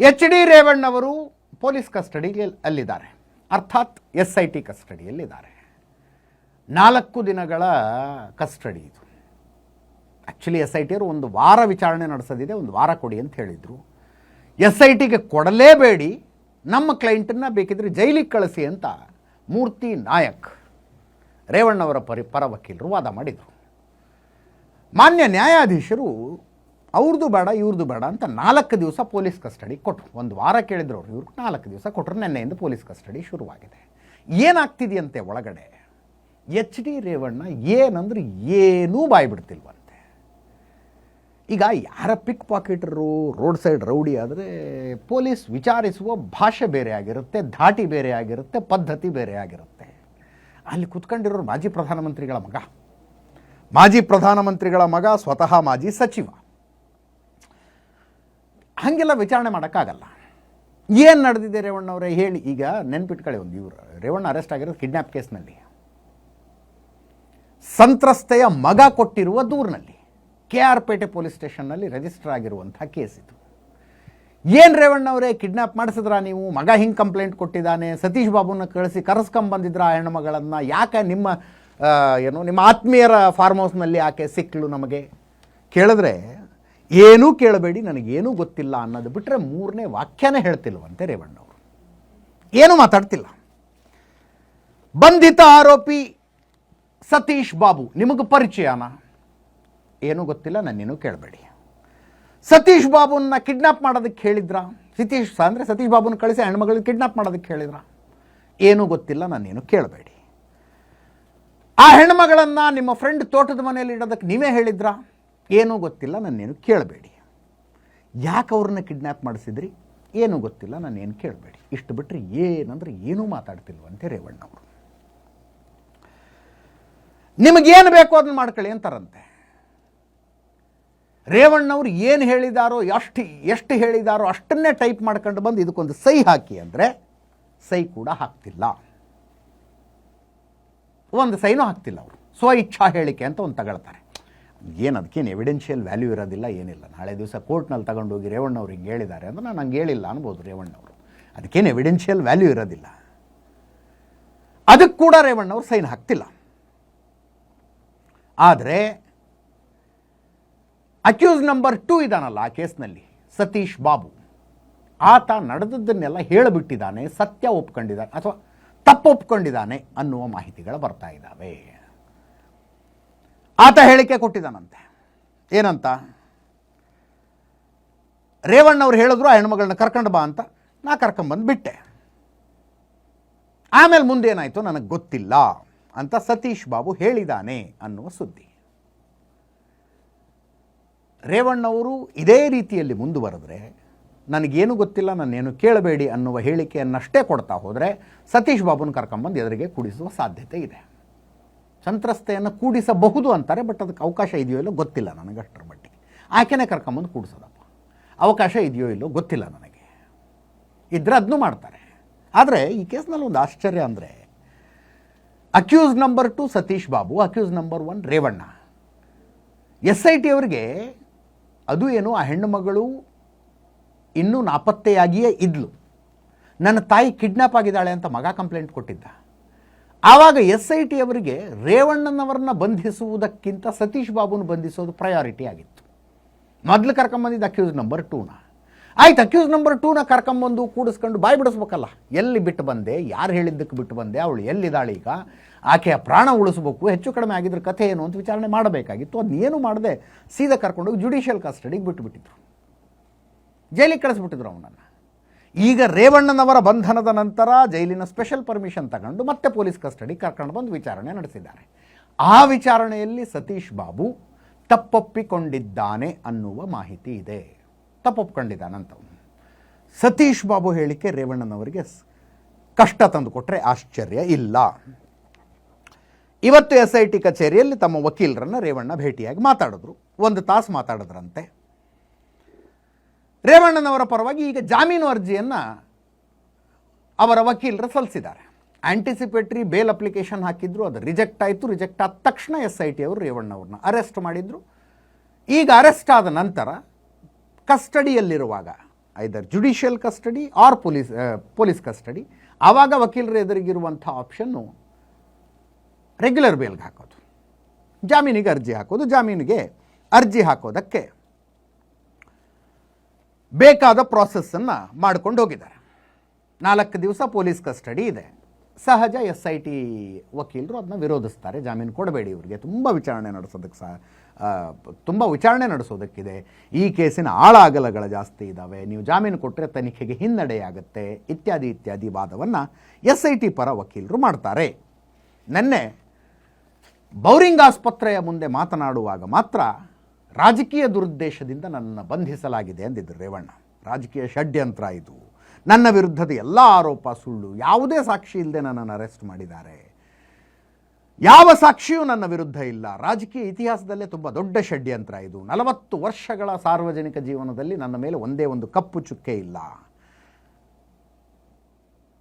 H D ರೇವಣ್ಣವರು police ಕಸ್ಟಡಿಗೆ ಅಲ್ಲಿದ್ದಾರೆ ಅರ್ಥಾತ್ S I T ಕಸ್ಟಡಿಯಲ್ಲಿದ್ದಾರೆ. ನಾಲ್ಕು ದಿನಗಳ ಕಸ್ಟಡಿ ಇದು. ಆ್ಯಕ್ಚುಲಿ ಎಸ್ ಐ ಟಿಯವರು ಒಂದು ವಾರ ವಿಚಾರಣೆ ನಡೆಸೋದಿದೆ, ಒಂದು ವಾರ ಕೊಡಿ ಅಂತ ಹೇಳಿದರು. ಎಸ್ ಐ ಟಿಗೆ ಕೊಡಲೇಬೇಡಿ, ನಮ್ಮ ಕ್ಲೈಂಟನ್ನು ಬೇಕಿದ್ರೆ ಜೈಲಿಗೆ ಕಳಿಸಿ ಅಂತ ಮೂರ್ತಿ ನಾಯಕ್ ರೇವಣ್ಣವರ ಪರಿ ಪರ ವಕೀಲರು ವಾದ ಮಾಡಿದರು. ಮಾನ್ಯ ನ್ಯಾಯಾಧೀಶರು ಅವ್ರದ್ದು ಬೇಡ ಇವ್ರದ್ದು ಬೇಡ ಅಂತ ನಾಲ್ಕು ದಿವಸ ಪೊಲೀಸ್ ಕಸ್ಟಡಿ ಕೊಟ್ಟರು ಒಂದು ವಾರ ಕೇಳಿದ್ರು ಅವ್ರು ಇವ್ರಿಗೆ ನಾಲ್ಕು ದಿವಸ ಕೊಟ್ಟರು ನಿನ್ನೆಯಿಂದ ಪೊಲೀಸ್ ಕಸ್ಟಡಿ ಶುರುವಾಗಿದೆ. ಏನಾಗ್ತಿದೆಯಂತೆ ಒಳಗಡೆ? ಎಚ್ ಡಿ ರೇವಣ್ಣ ಏನಂದ್ರೆ ಏನೂ ಬಾಯ್ಬಿಡ್ತಿಲ್ವಂತೆ. ಈಗ ಯಾರ ಪಿಕ್ ಪಾಕೆಟ್ರು, ರೋಡ್ ಸೈಡ್ ರೌಡಿ ಆದರೆ ಪೊಲೀಸ್ ವಿಚಾರಿಸುವ ಭಾಷೆ ಬೇರೆ ಆಗಿರುತ್ತೆ, ಧಾಟಿ ಬೇರೆ ಆಗಿರುತ್ತೆ, ಪದ್ಧತಿ ಬೇರೆ ಆಗಿರುತ್ತೆ. ಅಲ್ಲಿ ಕುತ್ಕೊಂಡಿರೋರು ಮಾಜಿ ಪ್ರಧಾನಮಂತ್ರಿಗಳ ಮಗ. ಮಾಜಿ ಪ್ರಧಾನಮಂತ್ರಿಗಳ ಮಗ, ಸ್ವತಃ ಮಾಜಿ ಸಚಿವ. ಹಾಗೆಲ್ಲ ವಿಚಾರಣೆ ಮಾಡೋಕ್ಕಾಗಲ್ಲ. ಏನು ನಡೆದಿದೆ ರೇವಣ್ಣವರೇ ಹೇಳಿ. ಈಗ ನೆನ್ಪಿಟ್ಕೊಳ್ಳಿ ಒಂದು ಇವರು. ರೇವಣ್ಣ ಅರೆಸ್ಟ್ ಆಗಿರೋದು ಕಿಡ್ನ್ಯಾಪ್ ಕೇಸ್ನಲ್ಲಿ ಸಂತ್ರಸ್ತೆಯ ಮಗ ಕೊಟ್ಟಿರುವ ದೂರಿನಲ್ಲಿ. ಕೆ ಆರ್ ಪೇಟೆ ಪೊಲೀಸ್ ಸ್ಟೇಷನ್ನಲ್ಲಿ ರಿಜಿಸ್ಟರ್ ಆಗಿರುವಂಥ ಕೇಸ್ ಇದು. ಏನು ರೇವಣ್ಣವರೇ ಕಿಡ್ನ್ಯಾಪ್ ಮಾಡಿಸಿದ್ರಾ ನೀವು? ಮಗ ಹಿಂಗೆ ಕಂಪ್ಲೇಂಟ್ ಕೊಟ್ಟಿದ್ದಾನೆ. ಸತೀಶ್ ಬಾಬುನ ಕಳಿಸಿ ಕರೆಸ್ಕೊಂಬಂದಿದ್ರ ಆ ಹೆಣ್ಣುಮಗಳನ್ನು ಯಾಕೆ ನಿಮ್ಮ ಏನು, ನಿಮ್ಮ ಆತ್ಮೀಯರ ಫಾರ್ಮ್ ಹೌಸ್ನಲ್ಲಿ ಯಾಕೆ ಸಿಕ್ಕಲು ನಮಗೆ? ಕೇಳಿದ್ರೆ ಏನೂ ಕೇಳಬೇಡಿ, ನನಗೇನೂ ಗೊತ್ತಿಲ್ಲ ಅನ್ನೋದು ಬಿಟ್ಟರೆ ಮೂರನೇ ವಾಕ್ಯನೇ ಹೇಳ್ತಿಲ್ವಂತೆ ರೇವಣ್ಣವರು ಏನೂ ಮಾತಾಡ್ತಿಲ್ಲ. ಬಂಧಿತ ಆರೋಪಿ ಸತೀಶ್ ಬಾಬು, ನಿಮಗೆ ಪರಿಚಯನ? ಏನೂ ಗೊತ್ತಿಲ್ಲ ನನ್ನೇನು ಕೇಳಬೇಡಿ. ಸತೀಶ್ ಬಾಬುನ ಕಿಡ್ನಾಪ್ ಮಾಡೋದಕ್ಕೆ ಹೇಳಿದ್ರ? ಸತೀಶ್ ಅಂದರೆ ಸತೀಶ್ ಬಾಬುನ ಕಳಿಸಿ ಹೆಣ್ಮಗಳಿಗೆ ಕಿಡ್ನಾಪ್ ಮಾಡೋದಕ್ಕೆ ಹೇಳಿದ್ರ? ಏನೂ ಗೊತ್ತಿಲ್ಲ ನಾನೇನು ಕೇಳಬೇಡಿ. ಆ ಹೆಣ್ಮಗಳನ್ನು ನಿಮ್ಮ ಫ್ರೆಂಡ್ ತೋಟದ ಮನೆಯಲ್ಲಿ ಇಡೋದಕ್ಕೆ ನೀವೇ ಹೇಳಿದ್ರಾ? ಏನೂ ಗೊತ್ತಿಲ್ಲ, ನನ್ನೇನು ಕೇಳಬೇಡಿ. ಯಾಕೆ ಅವ್ರನ್ನ ಕಿಡ್ನ್ಯಾಪ್ ಮಾಡಿಸಿದ್ರಿ? ಏನೂ ಗೊತ್ತಿಲ್ಲ ನಾನೇನು ಕೇಳಬೇಡಿ. ಇಷ್ಟು ಬಿಟ್ಟರೆ ಏನಂದ್ರೆ ಏನೂ ಮಾತಾಡ್ತಿಲ್ವಂತೆ ರೇವಣ್ಣವರು. ನಿಮಗೇನು ಬೇಕೋ ಅದನ್ನ ಮಾಡ್ಕೊಳ್ಳಿ ಅಂತಾರಂತೆ. ರೇವಣ್ಣವ್ರು ಏನು ಹೇಳಿದಾರೋ, ಎಷ್ಟು ಎಷ್ಟು ಹೇಳಿದಾರೋ ಅಷ್ಟನ್ನೇ ಟೈಪ್ ಮಾಡ್ಕೊಂಡು ಬಂದು ಇದಕ್ಕೊಂದು ಸೈ ಹಾಕಿ ಅಂದರೆ ಸೈ ಕೂಡ ಹಾಕ್ತಿಲ್ಲ. ಒಂದು ಸೈನೂ ಹಾಕ್ತಿಲ್ಲ ಅವರು. ಸ್ವ ಇಚ್ಛಾ ಹೇಳಿಕೆ ಅಂತ ಒಂದು ತಗೊಳ್ತಾರೆ. ಏನು ಅದಕ್ಕೇನು ಎವಿಡೆನ್ಷಿಯಲ್ ವ್ಯಾಲ್ಯೂ ಇರೋದಿಲ್ಲ, ಏನಿಲ್ಲ. ನಾಳೆ ದಿವಸ ಕೋರ್ಟ್ನಲ್ಲಿ ತಗೊಂಡೋಗಿ ರೇವಣ್ಣವ್ರು ಹಿಂಗೆ ಹೇಳಿದ್ದಾರೆ ಅಂದ್ರೆ ನಾನು ಹಂಗೆ ಹೇಳಿಲ್ಲ ಅನ್ಬೋದು ರೇವಣ್ಣವರು. ಅದಕ್ಕೇನು ಎವಿಡೆನ್ಷಿಯಲ್ ವ್ಯಾಲ್ಯೂ ಇರೋದಿಲ್ಲ. ಅದಕ್ಕೆ ಕೂಡ ರೇವಣ್ಣವ್ರು ಸೈನ್ ಹಾಕ್ತಿಲ್ಲ. ಆದರೆ ಅಕ್ಯೂಸ್ ನಂಬರ್ ಟೂ ಇದಾನಲ್ಲ ಆ ಕೇಸ್ನಲ್ಲಿ, ಸತೀಶ್ ಬಾಬು. ಆತ ನಡೆದದ್ದನ್ನೆಲ್ಲ ಹೇಳಿಬಿಟ್ಟಿದ್ದಾನೆ, ಸತ್ಯ ಒಪ್ಕೊಂಡಿದ್ದಾನೆ, ಅಥವಾ ತಪ್ಪು ಒಪ್ಕೊಂಡಿದ್ದಾನೆ ಅನ್ನುವ ಮಾಹಿತಿಗಳು ಬರ್ತಾ ಇದ್ದಾವೆ. ಆತ ಹೇಳಿಕೆ ಕೊಟ್ಟಿದ್ದಾನಂತೆ. ಏನಂತ? ರೇವಣ್ಣವ್ರು ಹೇಳಿದ್ರು, ಆ ಹೆಣ್ಮಗಳನ್ನ ಕರ್ಕೊಂಡು ಬಾ ಅಂತ. ನಾ ಕರ್ಕೊಂಬಂದು ಬಿಟ್ಟೆ. ಆಮೇಲೆ ಮುಂದೇನಾಯಿತು? ನನಗೆ ಗೊತ್ತಿಲ್ಲ ಅಂತ ಸತೀಶ್ ಬಾಬು ಹೇಳಿದಾನೆ ಅನ್ನುವ ಸುದ್ದಿ. ರೇವಣ್ಣವರು ಇದೇ ರೀತಿಯಲ್ಲಿ ಮುಂದುವರೆದ್ರೆ ನನಗೇನು ಗೊತ್ತಿಲ್ಲ ನಾನೇನು ಕೇಳಬೇಡಿ ಅನ್ನುವ ಹೇಳಿಕೆಯನ್ನಷ್ಟೇ ಕೊಡ್ತಾ ಹೋದರೆ ಸತೀಶ್ ಬಾಬುನ ಕರ್ಕೊಂಬಂದು ಎದುರಿಗೆ ಕುಡಿಸುವ ಸಾಧ್ಯತೆ ಇದೆ. ಸಂತ್ರಸ್ತೆಯನ್ನು ಕೂಡಿಸಬಹುದು ಅಂತಾರೆ, ಬಟ್ ಅದಕ್ಕೆ ಅವಕಾಶ ಇದೆಯೋ ಇಲ್ಲೋ ಗೊತ್ತಿಲ್ಲ ನನಗೆ ಅಷ್ಟರ ಮಟ್ಟಿಗೆ. ಆಕೆನೇ ಕರ್ಕೊಂಬಂದು ಕೂಡಿಸೋದಪ್ಪ ಅವಕಾಶ ಇದೆಯೋ ಇಲ್ಲೋ ಗೊತ್ತಿಲ್ಲ ನನಗೆ. ಇದ್ರೆ ಅದನ್ನೂ ಮಾಡ್ತಾರೆ. ಆದರೆ ಈ ಕೇಸ್ನಲ್ಲಿ ಒಂದು ಆಶ್ಚರ್ಯ ಅಂದರೆ accused number two Satish Babu accused number one Revanna. S I T ಅವರಿಗೆ ಅದು ಏನು ಆ ಹೆಣ್ಣು ಮಗಳು ಇನ್ನೂ ನಾಪತ್ತೆಯಾಗಿಯೇ ಇದ್ಲು. ನನ್ನ ತಾಯಿ ಕಿಡ್ನಾಪ್ ಆಗಿದ್ದಾಳೆ ಅಂತ ಮಗ ಕಂಪ್ಲೇಂಟ್ ಕೊಟ್ಟಿದ್ದ. ಆವಾಗ ಎಸ್ ಐ ಟಿ ಅವರಿಗೆ ರೇವಣ್ಣನವರನ್ನ ಬಂಧಿಸುವುದಕ್ಕಿಂತ ಸತೀಶ್ ಬಾಬುನ ಬಂಧಿಸೋದು ಪ್ರಯಾರಿಟಿ ಆಗಿತ್ತು. ಮೊದಲು ಕರ್ಕೊಂಬಂದಿದ್ದು ಅಕ್ಯೂಸ್ ನಂಬರ್ ಟೂನ ಆಯ್ತು ಅಕ್ಯೂಸ್ ನಂಬರ್ ಟೂನ ಕರ್ಕೊಂಬಂದು ಕೂಡಿಸ್ಕೊಂಡು ಬಾಯಿ ಬಿಡಿಸ್ಬೇಕಲ್ಲ. ಎಲ್ಲಿ ಬಿಟ್ಟು ಬಂದೆ, ಯಾರು ಹೇಳಿದ್ದಕ್ಕೆ ಬಿಟ್ಟು ಬಂದೆ, ಅವಳು ಎಲ್ಲಿದ್ದಾಳೆ ಈಗ? ಆಕೆಯ ಪ್ರಾಣ ಉಳಿಸಬೇಕು, ಹೆಚ್ಚು ಕಡಿಮೆ ಆಗಿದ್ರ ಕಥೆ ಏನು ಅಂತ ವಿಚಾರಣೆ ಮಾಡಬೇಕಾಗಿತ್ತು. ಅದನ್ನೇನು ಮಾಡದೆ ಸೀದಾ ಕರ್ಕೊಂಡೋಗಿ ಜುಡಿಷಿಯಲ್ ಕಸ್ಟಡಿಗೆ ಬಿಟ್ಟುಬಿಟ್ಟಿದ್ರು ಜೈಲಿಗೆ ಕಳಿಸ್ಬಿಟ್ಟಿದ್ರು ಅವನನ್ನು. ಈಗ ರೇವಣ್ಣನವರ ಬಂಧನದ ನಂತರ ಜೈಲಿನ ಸ್ಪೆಷಲ್ ಪರ್ಮಿಷನ್ ತಗೊಂಡು ಮತ್ತೆ ಪೊಲೀಸ್ ಕಸ್ಟಡಿ ಕರ್ಕೊಂಡು ಬಂದು ವಿಚಾರಣೆ ನಡೆಸಿದ್ದಾರೆ. ಆ ವಿಚಾರಣೆಯಲ್ಲಿ ಸತೀಶ್ ಬಾಬು ತಪ್ಪೊಪ್ಪಿಕೊಂಡಿದ್ದಾನೆ ಅನ್ನುವ ಮಾಹಿತಿ ಇದೆ. ತಪ್ಪೊಪ್ಪಿಕೊಂಡಿದ್ದಾನಂತ ಸತೀಶ್ ಬಾಬು ಹೇಳಿಕೆ ರೇವಣ್ಣನವರಿಗೆ ಕಷ್ಟ ತಂದುಕೊಟ್ರೆ ಆಶ್ಚರ್ಯ ಇಲ್ಲ. ಇವತ್ತು ಎಸ್ ಐ ಟಿ ಕಚೇರಿಯಲ್ಲಿ ತಮ್ಮ ವಕೀಲರನ್ನು ರೇವಣ್ಣ ಭೇಟಿಯಾಗಿ ಮಾತಾಡಿದ್ರು. ಒಂದು ತಾಸು ಮಾತಾಡಿದ್ರಂತೆ. ರೇವಣ್ಣನವರ ಪರವಾಗಿ ಈಗ ಜಾಮೀನು ಅರ್ಜಿಯನ್ನು ಅವರ ವಕೀಲರು ಸಲ್ಲಿಸಿದ್ದಾರೆ. ಆಂಟಿಸಿಪೇಟ್ರಿ ಬೇಲ್ ಅಪ್ಲಿಕೇಶನ್ ಹಾಕಿದ್ರು, ಅದು ರಿಜೆಕ್ಟ್ ಆಯಿತು ರಿಜೆಕ್ಟ್ ಆದ ತಕ್ಷಣ ಎಸ್ ಐ ಟಿ ಅವರು ರೇವಣ್ಣವ್ರನ್ನ ಅರೆಸ್ಟ್ ಮಾಡಿದರು. ಈಗ ಅರೆಸ್ಟ್ ಆದ ನಂತರ ಕಸ್ಟಡಿಯಲ್ಲಿರುವಾಗ either judicial custody or police police custody ಆವಾಗ ವಕೀಲರ ಎದುರಿಗಿರುವಂಥ ಆಪ್ಷನ್ನು ರೆಗ್ಯುಲರ್ ಬೇಲ್ಗೆ ಹಾಕೋದು. ಜಾಮೀನಿಗೆ ಅರ್ಜಿ ಹಾಕೋದು, ಜಾಮೀನಿಗೆ ಅರ್ಜಿ ಹಾಕೋದಕ್ಕೆ ಬೇಕಾದ ಪ್ರಾಸೆಸ್ಸನ್ನು ಮಾಡ್ಕೊಂಡು ಹೋಗಿದ್ದಾರೆ. ನಾಲ್ಕು ದಿವಸ ಪೊಲೀಸ್ ಕಸ್ಟಡಿ ಇದೆ. ಸಹಜ ಎಸ್ ಐ ಟಿ ವಕೀಲರು ಅದನ್ನ ವಿರೋಧಿಸ್ತಾರೆ. ಜಾಮೀನು ಕೊಡಬೇಡಿ ಇವರಿಗೆ. ತುಂಬ ವಿಚಾರಣೆ ನಡೆಸೋದಕ್ಕೆ ಸಹ ತುಂಬ ವಿಚಾರಣೆ ನಡೆಸೋದಕ್ಕಿದೆ. ಈ ಕೇಸಿನ ಆಳಾಗಲಗಳ ಜಾಸ್ತಿ ಇದ್ದಾವೆ ನೀವು ಜಾಮೀನು ಕೊಟ್ಟರೆ ತನಿಖೆಗೆ ಹಿನ್ನಡೆಯಾಗುತ್ತೆ. ಇತ್ಯಾದಿ ಇತ್ಯಾದಿ ವಾದವನ್ನು ಎಸ್ ಐ ಟಿ ಪರ ವಕೀಲರು ಮಾಡ್ತಾರೆ. ನೆನ್ನೆ ಬೌರಿಂಗ್ ಆಸ್ಪತ್ರೆಯ ಮುಂದೆ ಮಾತನಾಡುವಾಗ ಮಾತ್ರ ರಾಜಕೀಯ ದುರುದ್ದೇಶದಿಂದ ನನ್ನನ್ನು ಬಂಧಿಸಲಾಗಿದೆ ಅಂದಿದ್ದರು ರೇವಣ್ಣ. ರಾಜಕೀಯ ಷಡ್ಯಂತ್ರ ಇದು. ನನ್ನ ವಿರುದ್ಧದ ಎಲ್ಲ ಆರೋಪ ಸುಳ್ಳು. ಯಾವುದೇ ಸಾಕ್ಷಿ ಇಲ್ಲದೆ ನನ್ನನ್ನು ಅರೆಸ್ಟ್ ಮಾಡಿದ್ದಾರೆ. ಯಾವ ಸಾಕ್ಷಿಯೂ ನನ್ನ ವಿರುದ್ಧ ಇಲ್ಲ. ರಾಜಕೀಯ ಇತಿಹಾಸದಲ್ಲೇ ತುಂಬ ದೊಡ್ಡ ಷಡ್ಯಂತ್ರ ಇದು. ನಲವತ್ತು ವರ್ಷಗಳ ಸಾರ್ವಜನಿಕ ಜೀವನದಲ್ಲಿ ನನ್ನ ಮೇಲೆ ಒಂದೇ ಒಂದು ಕಪ್ಪು ಚುಕ್ಕೆ ಇಲ್ಲ.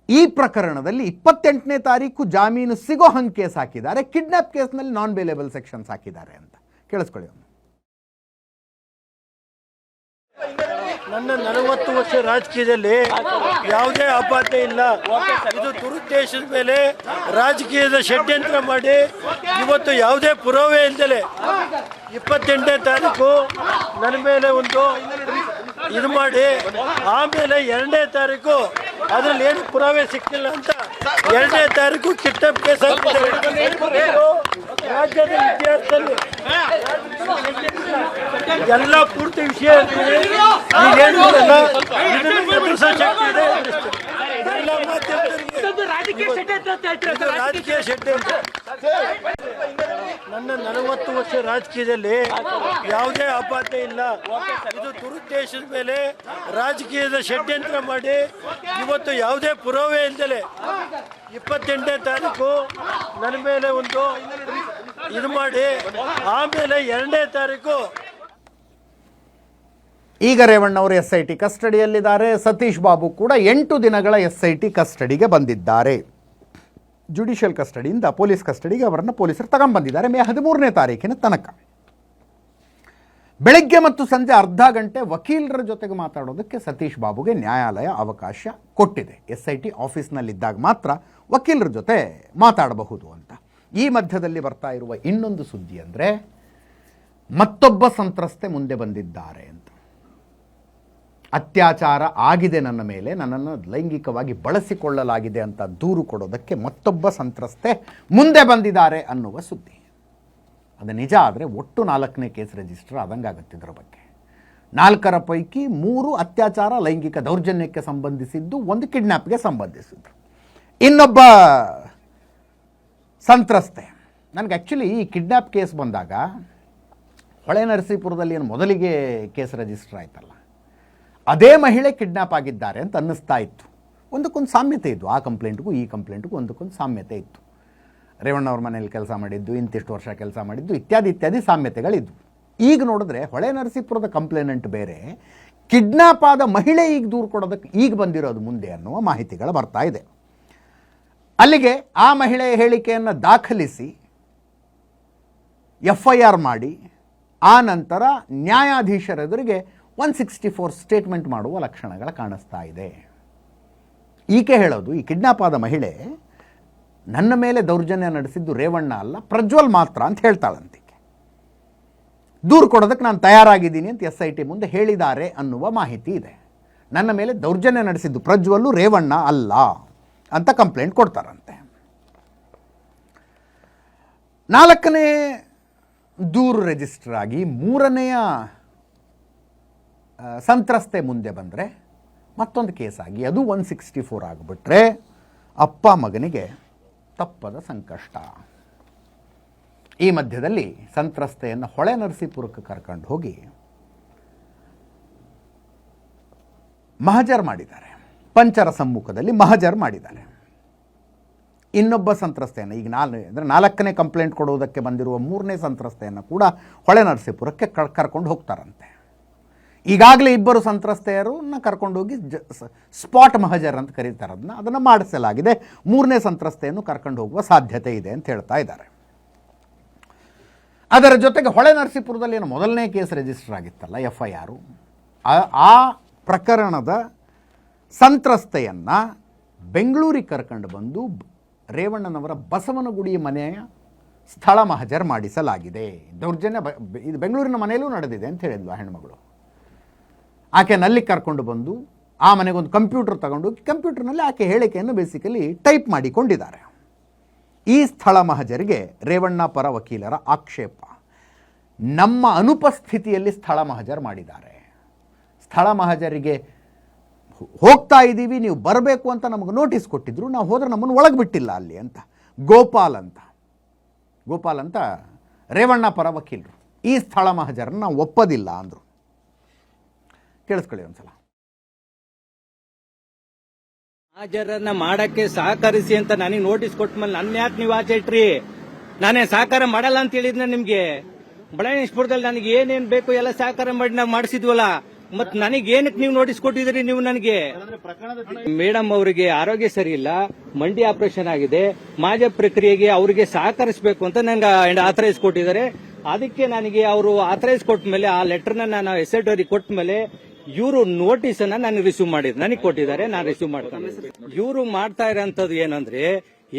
ಈ ಪ್ರಕರಣದಲ್ಲಿ ಇಪ್ಪತ್ತೆಂಟನೇ ತಾರೀಕು ಜಾಮೀನು ಸಿಗೋ ಹಂಗೆ ಕೇಸ್ ಹಾಕಿದ್ದಾರೆ ಕಿಡ್ನಾಪ್ ಕೇಸ್ನಲ್ಲಿ ನಾನ್ ಬೇಲೇಬಲ್ ಸೆಕ್ಷನ್ಸ್ ಹಾಕಿದ್ದಾರೆ ಅಂತ. ಕೇಳಿಸ್ಕೊಳ್ಳಿ ನನ್ನ ನಲವತ್ತು ವರ್ಷ ರಾಜಕೀಯದಲ್ಲಿ ಯಾವುದೇ ಆಪಾದನೆ ಇಲ್ಲ. ಇದು ದುರುದ್ದೇಶದ ಮೇಲೆ ರಾಜಕೀಯದ ಷಡ್ಯಂತ್ರ ಮಾಡಿ ಇವತ್ತು ಯಾವುದೇ ಪುರಾವೆ ಇಲ್ದಲೆ ಇಪ್ಪತ್ತೆಂಟನೇ ತಾರೀಕು ನನ್ನ ಮೇಲೆ ಒಂದು ಇದು ಮಾಡಿ, ಆಮೇಲೆ ಎರಡನೇ ತಾರೀಕು ಅದ್ರಲ್ಲಿ ಏನು ಪುರಾವೆ ಸಿಕ್ಕಿಲ್ಲ ಅಂತ ಎರಡನೇ ತಾರೀಕು ಕಿಟ್ಟ ಕೇಸ್ ರಾಜ್ಯದ ಇತಿಹಾಸದಲ್ಲಿ ಎಲ್ಲ ಪೂರ್ತಿ ವಿಷಯ ರಾಜಕೀಯ ಷಡ್ಯಂತ್ರ ನನ್ನ ನಲವತ್ತು ವರ್ಷ ರಾಜಕೀಯದಲ್ಲಿ ಯಾವುದೇ ಆಪಾದನೆ ಇಲ್ಲ. ಇದು ದುರುದ್ದೇಶದ ಮೇಲೆ ರಾಜಕೀಯದ ಷಡ್ಯಂತ್ರ ಮಾಡಿ ಇವತ್ತು ಯಾವುದೇ ಪುರಾವೆ ಇಲ್ದಲೆ ಇಪ್ಪತ್ತೆಂಟನೇ ತಾರೀಕು ನನ್ನ ಮೇಲೆ ಒಂದು ಇದು ಮಾಡಿ, ಆಮೇಲೆ ಎರಡನೇ ತಾರೀಕು ಈಗ ರೇವಣ್ಣವರು ಎಸ್ ಐ ಟಿ ಕಸ್ಟಡಿಯಲ್ಲಿದ್ದಾರೆ. ಸತೀಶ್ ಬಾಬು ಕೂಡ ಎಂಟು ದಿನಗಳ ಎಸ್ ಐ ಟಿ ಕಸ್ಟಡಿಗೆ ಬಂದಿದ್ದಾರೆ. ಜುಡಿಷಿಯಲ್ ಕಸ್ಟಡಿಯಿಂದ ಪೊಲೀಸ್ ಕಸ್ಟಡಿಗೆ ಅವರನ್ನು ಪೊಲೀಸರು ತಗೊಂಬಂದಿದ್ದಾರೆ ಮೇ ಹದಿಮೂರನೇ ತಾರೀಕಿನ ತನಕ. ಬೆಳಗ್ಗೆ ಮತ್ತು ಸಂಜೆ ಅರ್ಧ ಗಂಟೆ ವಕೀಲರ ಜೊತೆಗೆ ಮಾತಾಡೋದಕ್ಕೆ ಸತೀಶ್ ಬಾಬುಗೆ ನ್ಯಾಯಾಲಯ ಅವಕಾಶ ಕೊಟ್ಟಿದೆ. ಎಸ್ ಐ ಟಿ ಆಫೀಸ್ನಲ್ಲಿದ್ದಾಗ ಮಾತ್ರ ವಕೀಲರ ಜೊತೆ ಮಾತಾಡಬಹುದು ಅಂತ. ಈ ಮಧ್ಯದಲ್ಲಿ ಬರ್ತಾ ಇರುವ ಇನ್ನೊಂದು ಸುದ್ದಿ ಅಂದರೆ ಮತ್ತೊಬ್ಬ ಸಂತ್ರಸ್ತೆ ಮುಂದೆ ಬಂದಿದ್ದಾರೆ ಅಂತ. ಅತ್ಯಾಚಾರ ಆಗಿದೆ ನನ್ನ ಮೇಲೆ, ನನ್ನನ್ನು ಲೈಂಗಿಕವಾಗಿ ಬಳಸಿಕೊಳ್ಳಲಾಗಿದೆ ಅಂತ ದೂರು ಕೊಡೋದಕ್ಕೆ ಮತ್ತೊಬ್ಬ ಸಂತ್ರಸ್ತೆ ಮುಂದೆ ಬಂದಿದ್ದಾರೆ ಅನ್ನುವ ಸುದ್ದಿ. ಅದು ನಿಜ ಆದರೆ ಒಟ್ಟು ನಾಲ್ಕನೇ ಕೇಸ್ ರಿಜಿಸ್ಟರ್ ಆದಂಗಾಗುತ್ತೆ ಇದರ ಬಗ್ಗೆ. ನಾಲ್ಕರ ಪೈಕಿ ಮೂರು ಅತ್ಯಾಚಾರ ಲೈಂಗಿಕ ದೌರ್ಜನ್ಯಕ್ಕೆ ಸಂಬಂಧಿಸಿದ್ದು, ಒಂದು ಕಿಡ್ನ್ಯಾಪ್ಗೆ ಸಂಬಂಧಿಸಿದ್ದು. ಇನ್ನೊಬ್ಬ ಸಂತ್ರಸ್ತೆ. ನನಗೆ ಆ್ಯಕ್ಚುಲಿ ಈ ಕಿಡ್ನ್ಯಾಪ್ ಕೇಸ್ ಬಂದಾಗ ಹೊಳೆ ನರಸೀಪುರದಲ್ಲಿ ಏನು ಮೊದಲಿಗೆ ಕೇಸ್ ರಿಜಿಸ್ಟರ್ ಆಯ್ತಲ್ಲ. ಅದೇ ಮಹಿಳೆ ಕಿಡ್ನಾಪ್ ಆಗಿದ್ದಾರೆ ಅಂತ ಅನ್ನಿಸ್ತಾ ಇತ್ತು. ಒಂದಕ್ಕೊಂದು ಸಾಮ್ಯತೆ ಇದ್ದು ಆ ಕಂಪ್ಲೇಂಟ್ಗೂ ಈ ಕಂಪ್ಲೇಂಟ್ಗೂ ಒಂದಕ್ಕೊಂದು ಸಾಮ್ಯತೆ ಇತ್ತು. ರೇವಣ್ಣ ಅವ್ರ ಮನೇಲಿ ಕೆಲಸ ಮಾಡಿದ್ದು, ಇಂತಿಷ್ಟು ವರ್ಷ ಕೆಲಸ ಮಾಡಿದ್ದು, ಇತ್ಯಾದಿ ಇತ್ಯಾದಿ ಸಾಮ್ಯತೆಗಳಿದ್ವು. ಈಗ ನೋಡಿದ್ರೆ ಹೊಳೆ ನರಸೀಪುರದ ಕಂಪ್ಲೇನೆಂಟ್ ಬೇರೆ. ಕಿಡ್ನಾಪ್ ಆದ ಮಹಿಳೆ ಈಗ ದೂರು ಕೊಡೋದಕ್ಕೆ ಈಗ ಬಂದಿರೋದು ಮುಂದೆ ಅನ್ನುವ ಮಾಹಿತಿಗಳು ಬರ್ತಾ ಇದೆ. ಅಲ್ಲಿಗೆ ಆ ಮಹಿಳೆಯ ಹೇಳಿಕೆಯನ್ನು ದಾಖಲಿಸಿ ಎಫ್ ಐ ಆರ್ ಮಾಡಿ, ಆ ನಂತರ ನ್ಯಾಯಾಧೀಶರ ಎದುರಿಗೆ ಒನ್ ಸಿಕ್ಸ್ಟಿ ಫೋರ್ ಸ್ಟೇಟ್ಮೆಂಟ್ ಮಾಡುವ ಲಕ್ಷಣಗಳು ಕಾಣಿಸ್ತಾ ಇದೆ. ಈಕೆ ಹೇಳೋದು, ಈ ಕಿಡ್ನಾಪ್ ಆದ ಮಹಿಳೆ ನನ್ನ ಮೇಲೆ ದೌರ್ಜನ್ಯ ನಡೆಸಿದ್ದು ರೇವಣ್ಣ ಅಲ್ಲ, ಪ್ರಜ್ವಲ್ ಮಾತ್ರ ಅಂತ ಹೇಳ್ತಾಳಂತೆ. ದೂರು ಕೊಡೋದಕ್ಕೆ ನಾನು ತಯಾರಾಗಿದ್ದೀನಿ ಅಂತ ಎಸ್ ಐ ಟಿ ಮುಂದೆ ಹೇಳಿದ್ದಾರೆ ಅನ್ನುವ ಮಾಹಿತಿ ಇದೆ. ನನ್ನ ಮೇಲೆ ದೌರ್ಜನ್ಯ ನಡೆಸಿದ್ದು ಪ್ರಜ್ವಲ್ಲು ರೇವಣ್ಣ ಅಲ್ಲ ಅಂತ ಕಂಪ್ಲೇಂಟ್ ಕೊಡ್ತಾರಂತೆ. ನಾಲ್ಕನೇ ದೂರು ರಿಜಿಸ್ಟರ್ ಆಗಿ ಮೂರನೆಯ ಸಂತ್ರಸ್ತೆ ಮುಂದೆ ಬಂದರೆ ಮತ್ತೊಂದು ಕೇಸಾಗಿ. ಅದು ಒನ್ ಸಿಕ್ಸ್ಟಿ ಫೋರ್ ಆಗಿಬಿಟ್ರೆ ಅಪ್ಪ ಮಗನಿಗೆ ತಪ್ಪದ ಸಂಕಷ್ಟ. ಈ ಮಧ್ಯದಲ್ಲಿ ಸಂತ್ರಸ್ತೆಯನ್ನು ಹೊಳೆ ನರಸೀಪುರಕ್ಕೆ ಕರ್ಕೊಂಡು ಹೋಗಿ ಮಹಜರ್ ಮಾಡಿದ್ದಾರೆ. ಪಂಚರ ಸಮ್ಮುಖದಲ್ಲಿ ಮಹಜರ್ ಮಾಡಿದ್ದಾರೆ. ಇನ್ನೊಬ್ಬ ಸಂತ್ರಸ್ತೆಯನ್ನು, ಈಗ ನಾಲ್, ಅಂದರೆ ನಾಲ್ಕನೇ ಕಂಪ್ಲೇಂಟ್ ಕೊಡುವುದಕ್ಕೆ ಬಂದಿರುವ ಮೂರನೇ ಸಂತ್ರಸ್ತೆಯನ್ನು ಕೂಡ ಹೊಳೆ ನರಸೀಪುರಕ್ಕೆ ಕರ್, ಕರ್ಕೊಂಡು ಹೋಗ್ತಾರಂತೆ. ಈಗಾಗಲೇ ಇಬ್ಬರು ಸಂತ್ರಸ್ತೆಯರನ್ನ ಕರ್ಕೊಂಡೋಗಿ ಜ ಸ್ಪಾಟ್ ಮಹಜರ್ ಅಂತ ಕರೀತಾರೆ ಅದನ್ನ. ಅದನ್ನು ಮಾಡಿಸಲಾಗಿದೆ. ಮೂರನೇ ಸಂತ್ರಸ್ತೆಯನ್ನು ಕರ್ಕೊಂಡು ಹೋಗುವ ಸಾಧ್ಯತೆ ಇದೆ ಅಂತ ಹೇಳ್ತಾ ಇದ್ದಾರೆ. ಅದರ ಜೊತೆಗೆ ಹೊಳೆ ನರಸೀಪುರದಲ್ಲಿ ಏನು ಮೊದಲನೇ ಕೇಸ್ ರಿಜಿಸ್ಟರ್ ಆಗಿತ್ತಲ್ಲ ಎಫ್ ಐ ಆರು ಆ ಪ್ರಕರಣದ ಸಂತ್ರಸ್ತೆಯನ್ನು ಬೆಂಗಳೂರಿಗೆ ಕರ್ಕೊಂಡು ಬಂದು ರೇವಣ್ಣನವರ ಬಸವನಗುಡಿ ಮನೆಯ ಸ್ಥಳ ಮಹಜರ್ ಮಾಡಿಸಲಾಗಿದೆ. ದೌರ್ಜನ್ಯ ಇದು ಬೆಂಗಳೂರಿನ ಮನೆಯಲ್ಲೂ ನಡೆದಿದೆ ಅಂತ ಹೇಳಿದ್ಲು ಆ ಹೆಣ್ಮಗಳು. ಆಕೆನ ನಲ್ಲಿ ಕರ್ಕೊಂಡು ಬಂದು, ಆ ಮನೆಗೊಂದು ಕಂಪ್ಯೂಟರ್ ತಗೊಂಡು ಕಂಪ್ಯೂಟರ್ನಲ್ಲಿ ಆಕೆ ಹೇಳಿಕೆಯನ್ನು ಬೇಸಿಕಲಿ ಟೈಪ್ ಮಾಡಿಕೊಂಡಿದ್ದಾರೆ. ಈ ಸ್ಥಳ ಮಹಜರಿಗೆ ರೇವಣ್ಣ ಪರ ವಕೀಲರ ಆಕ್ಷೇಪ. ನಮ್ಮ ಅನುಪಸ್ಥಿತಿಯಲ್ಲಿ ಸ್ಥಳ ಮಹಜರ್ ಮಾಡಿದ್ದಾರೆ. ಸ್ಥಳ ಮಹಜರಿಗೆ ಹೋಗ್ತಾ ಇದ್ದೀವಿ, ನೀವು ಬರಬೇಕು ಅಂತ ನಮಗೆ ನೋಟಿಸ್ ಕೊಟ್ಟಿದ್ರು, ನಾವು ಹೋದ್ರೆ ನಮ್ಮನ್ನು ಒಳಗೆ ಬಿಟ್ಟಿಲ್ಲ ಅಲ್ಲಿ ಅಂತ. ಗೋಪಾಲ್ ಅಂತ. ಗೋಪಾಲ್ ಅಂತ ರೇವಣ್ಣ ಪರ ವಕೀಲರು. ಈ ಸ್ಥಳ ಮಹಜರನ್ನು ನಾವು ಒಪ್ಪೋದಿಲ್ಲ ಅಂದರು. ಕೇಳಿಸ್ಕೊಳ್ಳಿ ಒಂದ್ಸಲ. ಹಾಜರನ್ನ ಮಾಡಕ್ಕೆ ಸಹಕರಿಸಿ ಅಂತ ನನಗೆ ನೋಟಿಸ್ ಕೊಟ್ಟ ಮೇಲೆ ನನ್ನ ಯಾಕೆ ನೀವು ಆಚೆ ಇಟ್ರಿ? ನಾನೇ ಸಹಕಾರ ಮಾಡಲ್ಲ ಅಂತ ಹೇಳಿದ್ನ ನಿಮ್ಗೆ? ಬಳ್ಳಾರಿಪುರದಲ್ಲಿ ನನಗೆ ಏನೇನ್ ಬೇಕು ಎಲ್ಲ ಸಹಕಾರ ಮಾಡಿ ನಾವು ಮಾಡಿಸಿದ್ವಲ್ಲ, ಮತ್ ನನಗೆ ಏನಕ್ಕೆ ನೀವು ನೋಟಿಸ್ ಕೊಟ್ಟಿದ್ರಿ ನೀವು ನನಗೆ? ಮೇಡಮ್ ಅವರಿಗೆ ಆರೋಗ್ಯ ಸರಿ ಇಲ್ಲ, ಮಂಡಿ ಆಪರೇಷನ್ ಆಗಿದೆ, ಮಾಜ ಪ್ರಕ್ರಿಯೆಗೆ ಅವರಿಗೆ ಸಹಕರಿಸಬೇಕು ಅಂತ ನಂಗೆ ಆಥರೈಸ್ ಕೊಟ್ಟಿದ್ದಾರೆ. ಅದಕ್ಕೆ ನನಗೆ ಅವರು ಆಥರೈಸ್ ಕೊಟ್ಟ ಮೇಲೆ ಆ ಲೆಟರ್ನ ನಾನು ಎಸ್ ಅವ್ರಿಗೆ ಕೊಟ್ಟ ಮೇಲೆ ಇವರು ನೋಟಿಸ್ ಅನ್ನ ನಾನು ರಿಸೀವ್ ಮಾಡಿದ್. ನನಗೆ ಕೊಟ್ಟಿದ್ದಾರೆ, ನಾನು ರಿಸೀವ್ ಮಾಡ್ತಾನೆ. ಇವರು ಮಾಡ್ತಾ ಇರೋಂಥದ್ದು ಏನಂದ್ರೆ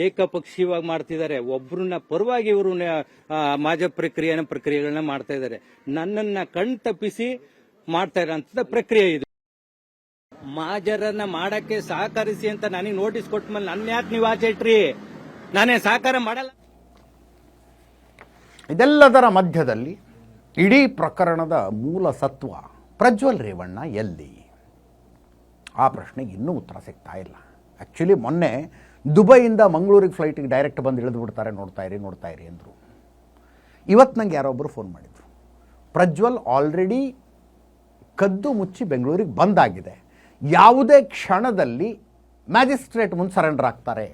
ಏಕಪಕ್ಷೀಯವಾಗಿ ಮಾಡ್ತಿದ್ದಾರೆ. ಒಬ್ರನ್ನ ಪರವಾಗಿ ಇವರು ಮಾಜ ಪ್ರಕ್ರಿಯೆನ ಪ್ರಕ್ರಿಯೆಗಳನ್ನ ಮಾಡ್ತಾ ಇದ್ದಾರೆ. ನನ್ನನ್ನ ಕಣ್ ತಪ್ಪಿಸಿ ಮಾಡ್ತಾ ಇರೋಂಥದ್ದು ಪ್ರಕ್ರಿಯೆ ಇದು. ಮಾಜರನ್ನ ಮಾಡಕ್ಕೆ ಸಹಕರಿಸಿ ಅಂತ ನನಗೆ ನೋಟಿಸ್ ಕೊಟ್ಟ ಮೇಲೆ ನನ್ನ ಯಾಕೆ ನೀವು ಆಚೆ ಇಟ್ರಿ? ನಾನೇ ಸಹಕಾರ ಮಾಡಲ್ಲ. ಇದೆಲ್ಲದರ ಮಧ್ಯದಲ್ಲಿ ಇಡೀ ಪ್ರಕರಣದ ಮೂಲ ಸತ್ವ ಪ್ರಜ್ವಲ್ ರೇವಣ್ಣ ಎಲ್ಲಿ? ಆ ಪ್ರಶ್ನೆಗೆ ಇನ್ನೂ ಉತ್ತರ ಸಿಗ್ತಾ ಇಲ್ಲ. ಆ್ಯಕ್ಚುಲಿ ಮೊನ್ನೆ ದುಬೈಯಿಂದ ಮಂಗಳೂರಿಗೆ ಫ್ಲೈಟಿಗೆ ಡೈರೆಕ್ಟ್ ಬಂದು ಇಳಿದು ಬಿಡ್ತಾರೆ, ನೋಡ್ತಾ ಇರಿ ನೋಡ್ತಾ ಇರಿ ಅಂದರು. ಇವತ್ತು ನಂಗೆ ಯಾರೊಬ್ಬರು ಫೋನ್ ಮಾಡಿದರು. ಪ್ರಜ್ವಲ್ ಆಲ್ರೆಡಿ ಕದ್ದು ಮುಚ್ಚಿ ಬೆಂಗಳೂರಿಗೆ ಬಂದಾಗಿದೆ. ಯಾವುದೇ ಕ್ಷಣದಲ್ಲಿ ಮ್ಯಾಜಿಸ್ಟ್ರೇಟ್ ಮುಂದೆ ಸರೆಂಡರ್ ಆಗ್ತಾರೆ.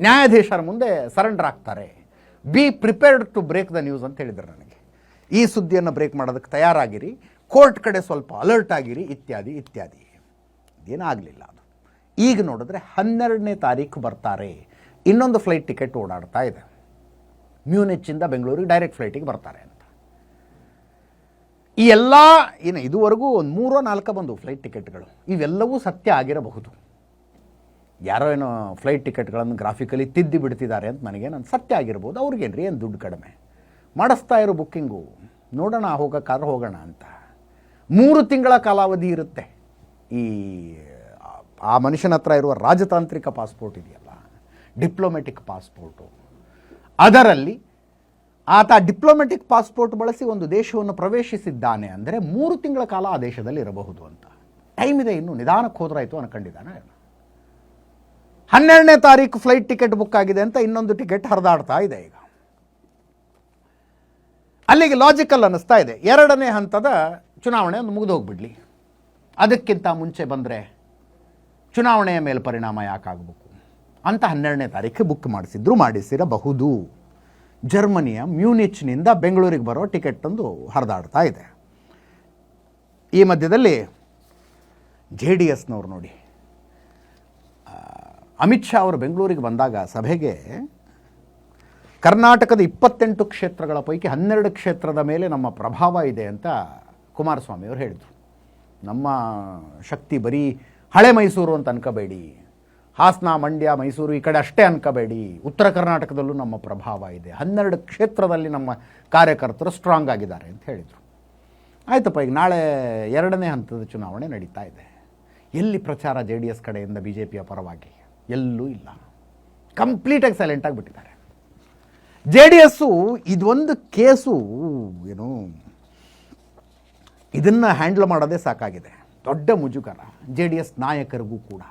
ನ್ಯಾಯಾಧೀಶರ ಮುಂದೆ ಸರೆಂಡರ್ ಆಗ್ತಾರೆ. Be prepared to break the news ಅಂತ ಹೇಳಿದರು ನನಗೆ. ಈ ಸುದ್ದಿಯನ್ನು ಬ್ರೇಕ್ ಮಾಡೋದಕ್ಕೆ ತಯಾರಾಗಿರಿ. ಕೋರ್ಟ್ ಕಡೆ ಸ್ವಲ್ಪ ಅಲರ್ಟ್ ಆಗಿರಿ, ಇತ್ಯಾದಿ ಇತ್ಯಾದಿ. ಇದೇನಾಗಲಿಲ್ಲ ಅದು. ಈಗ ನೋಡಿದ್ರೆ ಹನ್ನೆರಡನೇ ತಾರೀಕು ಬರ್ತಾರೆ. ಇನ್ನೊಂದು ಫ್ಲೈಟ್ ಟಿಕೆಟ್ ಓಡಾಡ್ತಾ ಇದೆ. ಮ್ಯೂನಿಚ್ಚಿಂದ ಬೆಂಗಳೂರಿಗೆ ಡೈರೆಕ್ಟ್ ಫ್ಲೈಟಿಗೆ ಬರ್ತಾರೆ ಅಂತ. ಈ ಎಲ್ಲ ಏನು ಇದುವರೆಗೂ ಒಂದು ಮೂರೋ ನಾಲ್ಕು ಬಂದು ಫ್ಲೈಟ್ ಟಿಕೆಟ್ಗಳು ಇವೆಲ್ಲವೂ ಸತ್ಯ ಆಗಿರಬಹುದು. ಯಾರೋ ಏನೋ ಫ್ಲೈಟ್ ಟಿಕೆಟ್ಗಳನ್ನು ಗ್ರಾಫಿಕಲಿ ತಿದ್ದಿ ಬಿಡ್ತಿದ್ದಾರೆ ಅಂತ ನನಗೆ ನಾನು ಸತ್ಯ ಆಗಿರ್ಬೋದು ಅವ್ರಿಗೇನ್ರಿ? ಏನು ದುಡ್ಡು ಕಡಿಮೆ? ಮಾಡಿಸ್ತಾ ಇರೋ ಬುಕ್ಕಿಂಗು ನೋಡೋಣ, ಹೋಗೋಕ್ಕಾದ್ರೆ ಹೋಗೋಣ ಅಂತ. ಮೂರು ತಿಂಗಳ ಕಾಲಾವಧಿ ಇರುತ್ತೆ. ಈ, ಆ- ಮನುಷ್ಯನ ಹತ್ರ ಇರುವ ರಾಜತಾಂತ್ರಿಕ ಪಾಸ್ಪೋರ್ಟ್ ಇದೆಯಲ್ಲ ಡಿಪ್ಲೊಮೆಟಿಕ್ ಪಾಸ್ಪೋರ್ಟು. ಅದರಲ್ಲಿ ಆತ ಡಿಪ್ಲೊಮೆಟಿಕ್ ಪಾಸ್ಪೋರ್ಟ್ ಬಳಸಿ ಒಂದು ದೇಶವನ್ನು ಪ್ರವೇಶಿಸಿದ್ದಾನೆ ಅಂದರೆ ಮೂರು ತಿಂಗಳ ಕಾಲ ಆ ದೇಶದಲ್ಲಿ ಇರಬಹುದು ಅಂತ. ಟೈಮ್ ಇದೆ ಇನ್ನು, ನಿಧಾನಕ್ಕೆ ಹೋದ್ರಾಯ್ತು ಅನ್ಕೊಂಡಿದ್ದಾನೆ ಹನ್ನೆರಡನೇ ತಾರೀಕು ಫ್ಲೈಟ್ ಟಿಕೆಟ್ ಬುಕ್ ಆಗಿದೆ ಅಂತ ಇನ್ನೊಂದು ಟಿಕೆಟ್ ಹರಿದಾಡ್ತಾ ಇದೆ ಈಗ. ಅಲ್ಲಿಗೆ ಲಾಜಿಕಲ್ ಅನ್ನಿಸ್ತಾ ಇದೆ. ಎರಡನೇ ಹಂತದ ಚುನಾವಣೆ ಒಂದು ಮುಗಿದು ಹೋಗ್ಬಿಡ್ಲಿ ಅದಕ್ಕಿಂತ ಮುಂಚೆ ಬಂದರೆ ಚುನಾವಣೆಯ ಮೇಲೆ ಪರಿಣಾಮ ಯಾಕಾಗಬೇಕು? ಅಂತ ಹನ್ನೆರಡನೇ ತಾರೀಕು ಬುಕ್ ಮಾಡಿಸಿದ್ರು, ಮಾಡಿಸಿರಬಹುದು. ಜರ್ಮನಿಯ ಮ್ಯೂನಿಚ್ನಿಂದ ಬೆಂಗಳೂರಿಗೆ ಬರೋ ಟಿಕೆಟ್ ಒಂದು ಹರಿದಾಡ್ತಾ ಇದೆ. ಈ ಮಧ್ಯದಲ್ಲಿ ಜೆ ಡಿ ಎಸ್ನವ್ರು ನೋಡಿ. ಅಮಿತ್ ಶಾ ಅವರು ಬೆಂಗಳೂರಿಗೆ ಬಂದಾಗ ಸಭೆಗೆ ಕರ್ನಾಟಕದ ಇಪ್ಪತ್ತೆಂಟು ಕ್ಷೇತ್ರಗಳ ಪೈಕಿ ಹನ್ನೆರಡು ಕ್ಷೇತ್ರದ ಮೇಲೆ ನಮ್ಮ ಪ್ರಭಾವ ಇದೆ ಅಂತ ಕುಮಾರಸ್ವಾಮಿ ಅವರು ಹೇಳಿದರು. ನಮ್ಮ ಶಕ್ತಿ ಬರೀ ಹಳೆ ಮೈಸೂರು ಅಂತ ಅನ್ಕೋಬೇಡಿ, ಹಾಸನ, ಮಂಡ್ಯ, ಮೈಸೂರು ಈ ಕಡೆ ಅಷ್ಟೇ ಅನ್ಕೋಬೇಡಿ, ಉತ್ತರ ಕರ್ನಾಟಕದಲ್ಲೂ ನಮ್ಮ ಪ್ರಭಾವ ಇದೆ, ಹನ್ನೆರಡು ಕ್ಷೇತ್ರದಲ್ಲಿ ನಮ್ಮ ಕಾರ್ಯಕರ್ತರು ಸ್ಟ್ರಾಂಗ್ ಆಗಿದ್ದಾರೆ ಅಂತ ಹೇಳಿದರು. ಆಯಿತಪ್ಪ, ಈಗ ನಾಳೆ ಎರಡನೇ ಹಂತದ ಚುನಾವಣೆ ನಡೀತಾ ಇದೆ. ಎಲ್ಲಿ ಪ್ರಚಾರ ಜೆ ಡಿ ಎಸ್ ಕಡೆಯಿಂದ ಬಿ ಜೆ ಪಿಯ ಪರವಾಗಿ? ಎಲ್ಲೂ ಇಲ್ಲ. ಕಂಪ್ಲೀಟಾಗಿ ಸೈಲೆಂಟ್ ಆಗಿಬಿಟ್ಟಿದ್ದಾರೆ ಜೆ ಡಿ ಎಸ್ಸು ಇದೊಂದು ಕೇಸು, ಏನು ಇದನ್ನು ಹ್ಯಾಂಡಲ್ ಮಾಡೋದೇ ಸಾಕಾಗಿದೆ. ದೊಡ್ಡ ಮುಜುಗರ. ಜೆ ಡಿ ಎಸ್ ನಾಯಕರಿಗೂ ಕೂಡ.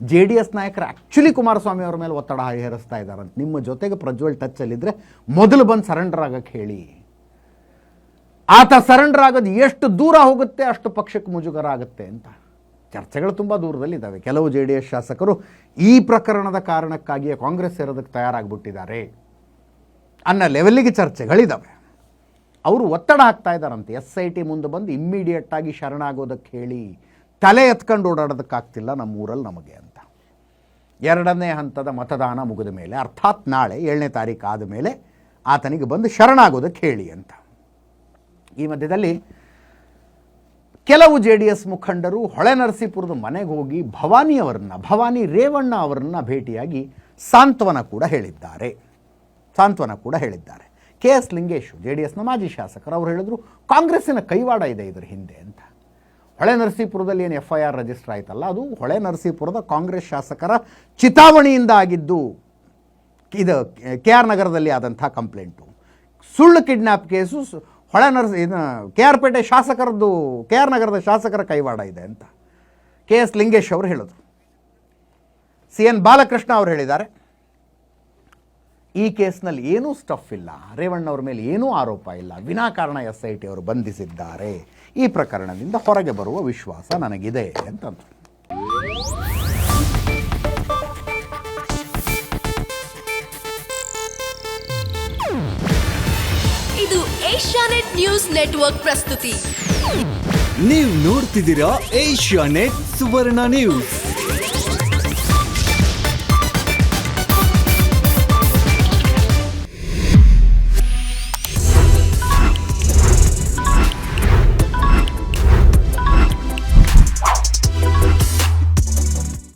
ಜೆ ಡಿ ಎಸ್ ನಾಯಕರು ಆ್ಯಕ್ಚುಲಿ ಕುಮಾರಸ್ವಾಮಿ ಅವರ ಮೇಲೆ ಒತ್ತಡ ಹೇರಿಸ್ತಾ ಇದ್ದಾರಂತ ನಿಮ್ಮ ಜೊತೆಗೆ ಪ್ರಜ್ವಲ್ ಟಚ್ಚಲ್ಲಿದ್ದರೆ ಮೊದಲು ಬಂದು ಸರೆಂಡರ್ ಆಗಕ್ಕೆ ಹೇಳಿ. ಆತ ಸರೆಂಡರ್ ಆಗೋದು ಎಷ್ಟು ದೂರ ಹೋಗುತ್ತೆ, ಅಷ್ಟು ಪಕ್ಷಕ್ಕೆ ಮುಜುಗರ ಆಗುತ್ತೆ ಅಂತ. ಚರ್ಚೆಗಳು ತುಂಬ ದೂರದಲ್ಲಿದ್ದಾವೆ ಕೆಲವು ಜೆ ಡಿ ಎಸ್ ಶಾಸಕರು ಈ ಪ್ರಕರಣದ ಕಾರಣಕ್ಕಾಗಿಯೇ ಕಾಂಗ್ರೆಸ್ ಸೇರೋದಕ್ಕೆ ತಯಾರಾಗ್ಬಿಟ್ಟಿದ್ದಾರೆ ಅನ್ನೋ ಲೆವೆಲ್ಲಿಗೆ ಚರ್ಚೆಗಳಿದ್ದಾವೆ ಅವರು ಒತ್ತಡ ಹಾಕ್ತಾ ಇದ್ದಾರಂತೆ. ಎಸ್ ಐ ಟಿ ಮುಂದೆ ಬಂದು ಇಮ್ಮಿಡಿಯೇಟ್ ಆಗಿ ಶರಣಾಗೋದಕ್ಕೆ ಹೇಳಿ ತಲೆ ಎತ್ಕೊಂಡು ಓಡಾಡೋದಕ್ಕಾಗ್ತಿಲ್ಲ ನಮ್ಮ ಊರಲ್ಲಿ ನಮಗೆ ಅಂತ. ಎರಡನೇ ಹಂತದ ಮತದಾನ ಮುಗಿದ ಮೇಲೆ, ಅರ್ಥಾತ್ ನಾಳೆ ಏಳನೇ ತಾರೀಕು ಆದ ಮೇಲೆ ಆತನಿಗೆ ಬಂದು ಶರಣಾಗೋದಕ್ಕೆ ಹೇಳಿ ಅಂತ. ಈ ಮಧ್ಯದಲ್ಲಿ ಕೆಲವು ಜೆ ಡಿ ಎಸ್ ಮುಖಂಡರು ಹೊಳೆ ನರಸೀಪುರದ ಮನೆಗೆ ಹೋಗಿ ಭವಾನಿಯವರನ್ನ ಭವಾನಿ ರೇವಣ್ಣ ಅವರನ್ನ ಭೇಟಿಯಾಗಿ ಸಾಂತ್ವನ ಕೂಡ ಹೇಳಿದ್ದಾರೆ. ಸಾಂತ್ವನ ಕೂಡ ಹೇಳಿದ್ದಾರೆ. K S Lingesh, J D ಎಸ್ನ ಮಾಜಿ ಶಾಸಕರು, ಅವರು ಹೇಳಿದ್ರು, ಕಾಂಗ್ರೆಸ್ಸಿನ ಕೈವಾಡ ಇದೆ ಇದರ ಹಿಂದೆ ಅಂತ. ಹೊಳೆ ನರಸೀಪುರದಲ್ಲಿ ಏನು ಎಫ್ ಐ ಆರ್ ರಿಜಿಸ್ಟರ್ ಆಯ್ತಲ್ಲ, ಅದು ಹೊಳೆ ನರಸೀಪುರದ ಕಾಂಗ್ರೆಸ್ ಶಾಸಕರ ಚಿತಾವಣೆಯಿಂದ ಆಗಿದ್ದು, ಇದು ಕೆ ಆರ್ ನಗರದಲ್ಲಿ ಆದಂಥ ಕಂಪ್ಲೇಂಟು ಸುಳ್ಳು ಕಿಡ್ನ್ಯಾಪ್ ಕೇಸು ಹೊಳೆ ನರ್ಸ್, ಇದು ಕೆ ಆರ್ ಪೇಟೆ ಶಾಸಕರದ್ದು, ಕೆ ಆರ್ ನಗರದ ಶಾಸಕರ ಕೈವಾಡ ಇದೆ ಅಂತ. ಕೆ ಎಸ್ ಲಿಂಗೇಶ್ ಅವರು ಹೇಳಿದರು. ಸಿ ಎನ್ ಬಾಲಕೃಷ್ಣ ಅವರು ಹೇಳಿದ್ದಾರೆ. ಈ ಕೇಸ್ನಲ್ಲಿ ಏನೂ ಸ್ಟಫ್ ಇಲ್ಲ. ರೇವಣ್ಣ ಅವ್ರ ಮೇಲೆ ಏನೂ ಆರೋಪ ಇಲ್ಲ. ವಿನಾಕಾರಣ ಎಸ್ ಐ ಟಿ ಅವರು ಬಂಧಿಸಿದ್ದಾರೆ. ಈ ಪ್ರಕರಣದಿಂದ ಹೊರಗೆ ಬರುವ ವಿಶ್ವಾಸ ನನಗಿದೆ ಅಂತಂದರು. ಇದು ಏಷ್ಯಾನೆಟ್ ನ್ಯೂಸ್ ನೆಟ್ವರ್ಕ್ ಪ್ರಸ್ತುತಿ. ನೀವು ನೋಡ್ತಿದ್ದೀರಾ ಏಷ್ಯಾನೆಟ್ ಸುವರ್ಣ ನ್ಯೂಸ್.